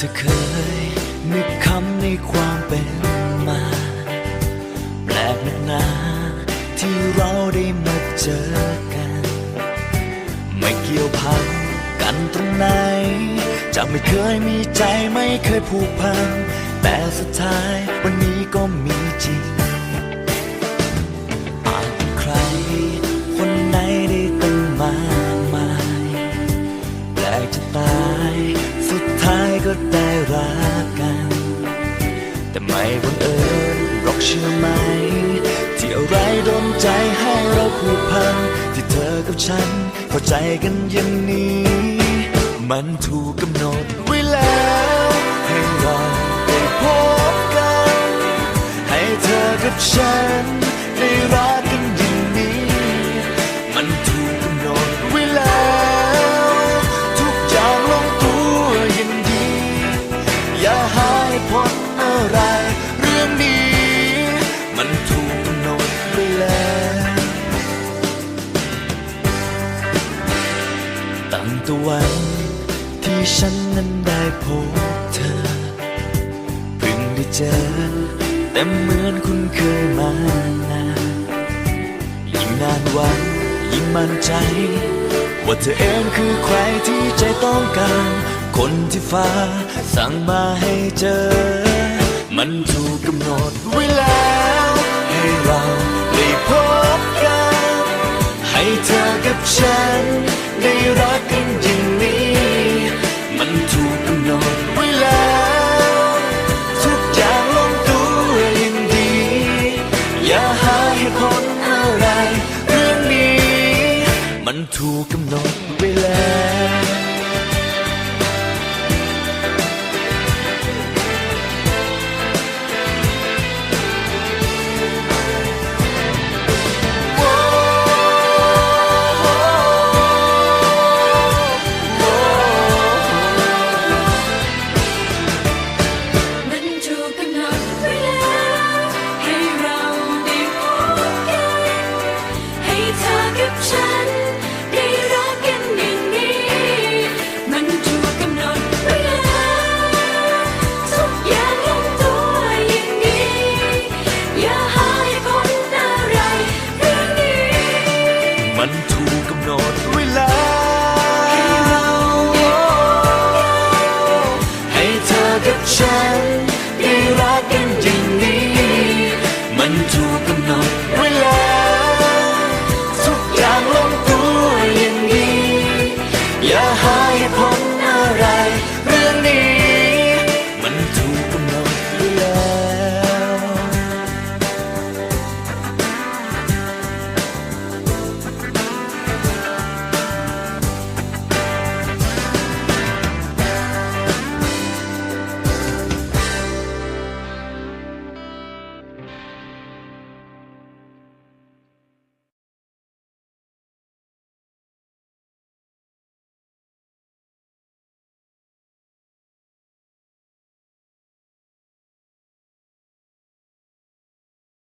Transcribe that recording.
เธอเคย นึกคำในความเป็นมา แปลกนักหนาที่เราได้มาเจอกัน ไม่เกี่ยวพันกันตรงไหน จะไม่เคยมีใจไม่เคยผูกพัน แต่สุดท้ายวันนี้ก็มีจริงอาจเป็นใคร คนไหนได้ตั้งมากมายแปลกจะตาย รักกัน แต่ไม่บังเอิญหรอกเชื่อไหม ที่อะไรโดนใจให้เราผูกพัน ที่เธอกับฉันเข้าใจกันอย่างนี้ มันถูกกำหนดไว้แล้วให้เราได้พบกัน ให้เธอกับฉัน ตั้งแต่วันที่ฉันนั้นได้พบเธอ เพิ่งได้เจอ แต่เหมือนคุณเคยมานานยิ่งนานวันยิ่งมั่นใจ ว่าเธอเองคือใครที่ใจต้องการ คนที่ฟ้าสั่งมาให้เจอ มันถูกกำหนดไว้แล้ว ให้เราได้พบ ให้เธอกับฉัน ได้รักกันอย่างนี้ มันถูกกำหนดไว้แล้ว ทุกอย่างลงตัวอย่างดี อย่าหาให้พ้นอะไร เรื่องนี้ มันถูกกำหนดไว้แล้ว อ